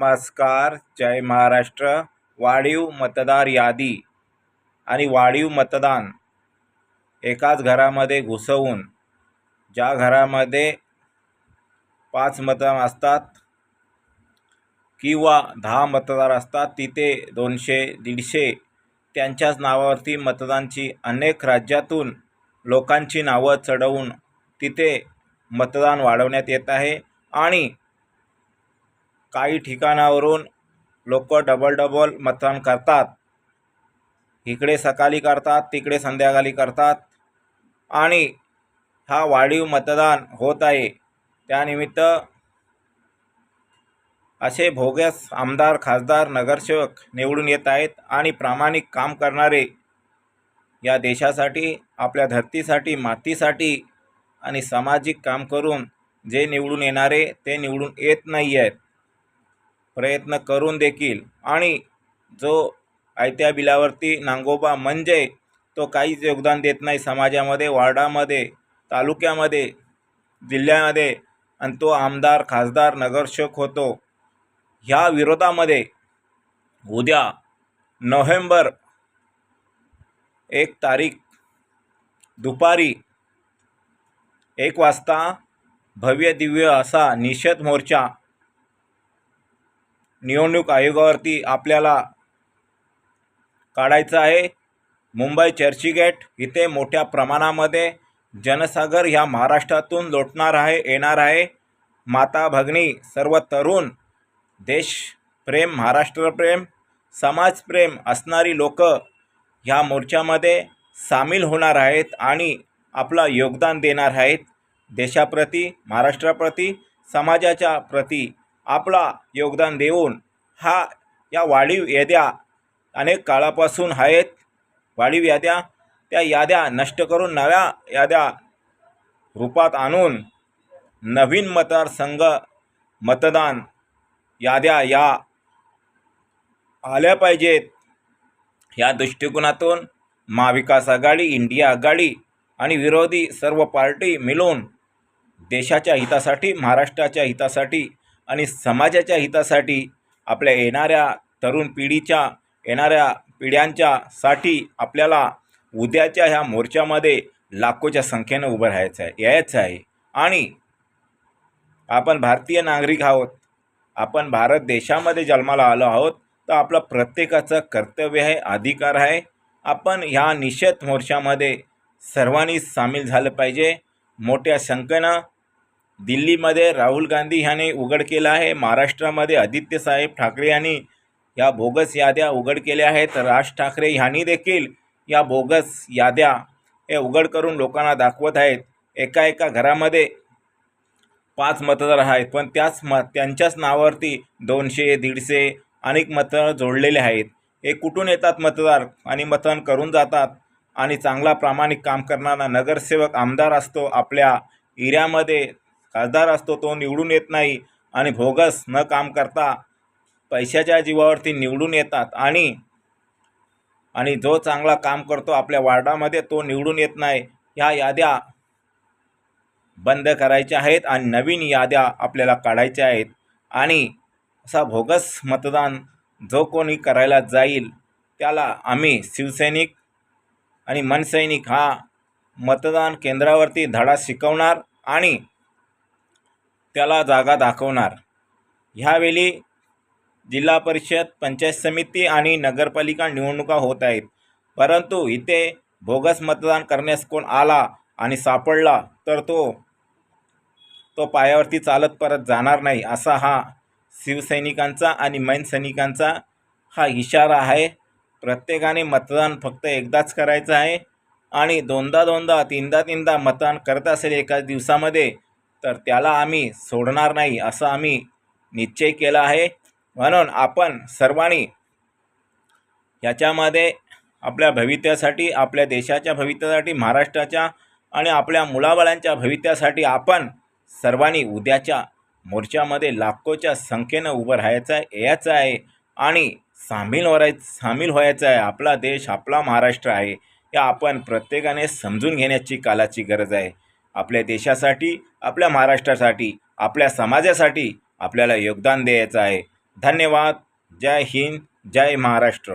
नमस्कार जय महाराष्ट्र. वाढीव मतदार यादी आणि वाढीव मतदान. एकाच घरामध्ये घुसवून ज्या घरामध्ये पाच मतदान असतात किंवा दहा मतदार असतात तिथे दोनशे दीडशे त्यांच्याच नावावरती मतदानची अनेक राज्यातून लोकांची नावं चढवून तिथे मतदान वाढवण्यात येत आहे. आणि काही ठिकाणावरून लोक डबल डबल मतदान करतात. इकडे सकाळी करतात तिकडे संध्याकाळी करतात. आणि हा वाढीव मतदान होत आहे. त्यानिमित्त असे भोग्यास आमदार खासदार नगरसेवक निवडून येत आहेत आणि प्रामाणिक काम करणारे या देशासाठी आपल्या धरतीसाठी मातीसाठी आणि सामाजिक काम करून जे निवडून येणारे ते निवडून येत नाही आहेत प्रयत्न करून देखील आणि जो आयत्या बिलावरती नांगोबा म्हणजे तो काहीच योगदान देत नाही. समाजामध्ये वार्डामध्ये तालुक्यामध्ये जिल्ह्यामध्ये आणि तो आमदार खासदार नगरसेवक होतो. ह्या विरोधामध्ये उद्या नोव्हेंबर एक तारीख दुपारी एक वाजता भव्य दिव्य असा निषेध मोर्चा निवडणूक आयोगावरती आपल्याला काढायचं आहे. मुंबई चर्चगेट इथे मोठ्या प्रमाणामध्ये जनसागर ह्या महाराष्ट्रातून लोटणार आहे येणार आहे. माता भगिनी सर्व तरुण देशप्रेम महाराष्ट्रप्रेम समाजप्रेम असणारी लोक ह्या मोर्चामध्ये सामील होणार आहेत आणि आपलं योगदान देणार आहेत. देशाप्रती महाराष्ट्राप्रती समाजाच्या प्रती आपला योगदान देऊन हा या वाढीव याद्या अनेक काळापासून आहेत. वाढीव याद्या त्या याद्या नष्ट करून नव्या याद्या रूपात आणून नवीन मतदारसंघ मतदान याद्या या आल्या पाहिजेत. या दृष्टिकोनातून महाविकास आघाडी इंडिया आघाडी आणि विरोधी सर्व पार्टी मिळून देशाच्या हितासाठी महाराष्ट्राच्या हितासाठी आणि समाजाच्या हितासाठी आपल्या येणाऱ्या तरुण पिढीच्या येणाऱ्या पिढ्यांच्यासाठी आपल्याला उद्याच्या ह्या मोर्चामध्ये लाखोच्या संख्येनं उभं राहायचं आहे यायचं आहे. आणि आपण भारतीय नागरिक आहोत आपण भारत देशामध्ये जन्माला आलो आहोत तर आपलं प्रत्येकाचं कर्तव्य आहे अधिकार आहे. आपण ह्या निषेध मोर्चामध्ये सर्वांनी सामील झालं पाहिजे. मोठ्या संख्येनं दिल्लीमध्ये राहुल गांधी ह्याने उघड केलं आहे. महाराष्ट्रामध्ये आदित्यसाहेब ठाकरे यांनी या बोगस याद्या उघड केल्या आहेत. राज ठाकरे ह्यांनी देखील या बोगस याद्या हे उघड करून लोकांना दाखवत आहेत. एका एका घरामध्ये पाच मतदार आहेत. पण त्याच म त्यांच्याच नावावरती दोनशे दीडशे अनेक मतदार जोडलेले आहेत. हे कुठून येतात मतदार? आणि मतदान करून जातात. आणि चांगला प्रामाणिक काम करणारा नगरसेवक आमदार असतो. आपल्या एरियामध्ये खासदार असतो तो निवडून येत नाही आणि भोगस न काम करता पैशाच्या जीवावरती निवडून येतात. आणि आणि जो चांगला काम करतो आपल्या वार्डामध्ये तो निवडून येत नाही. ह्या याद्या बंद करायच्या आहेत आणि नवीन याद्या आपल्याला काढायच्या आहेत. आणि असा भोगस मतदान जो कोणी करायला जाईल त्याला आम्ही शिवसैनिक आणि मनसैनिक हा मतदान केंद्रावरती धडा शिकवणार आणि त्याला जागा दाखवणार. ह्यावेळी जिल्हा परिषद पंचायत समिती आणि नगरपालिका निवडणुका होत आहेत. परंतु इथे बोगस मतदान करण्यास कोण आला आणि सापडला तर तो तो पायावरती चालत परत जाणार नाही असा हा शिवसैनिकांचा आणि मैन सैनिकांचा हा इशारा आहे. प्रत्येकाने मतदान फक्त एकदाच करायचं आहे आणि दोनदा दोनदा तीनदा तीनदा मतदान करत असेल एकाच दिवसामध्ये तर त्याला आम्ही सोडणार नाही असं आम्ही निश्चय केला आहे. म्हणून आपण सर्वांनी याच्यामध्ये आपल्या भवित्यासाठी आपल्या देशाच्या भवित्यासाठी महाराष्ट्राच्या आणि आपल्या मुलाबाळांच्या भवित्यासाठी आपण सर्वांनी उद्याच्या मोर्चामध्ये लाखोच्या संख्येनं उभं राहायचं आहे यायचं आहे आणि सामील व्हाय सामील व्हायचं आहे. आपला देश आपला महाराष्ट्र आहे हे आपण प्रत्येकाने समजून घेण्याची कालाची गरज आहे. आपल्या देशासाठी आपल्या महाराष्ट्रासाठी आपल्या समाजासाठी आपल्याला योगदान द्यायचं आहे. धन्यवाद. जय हिंद. जय महाराष्ट्र.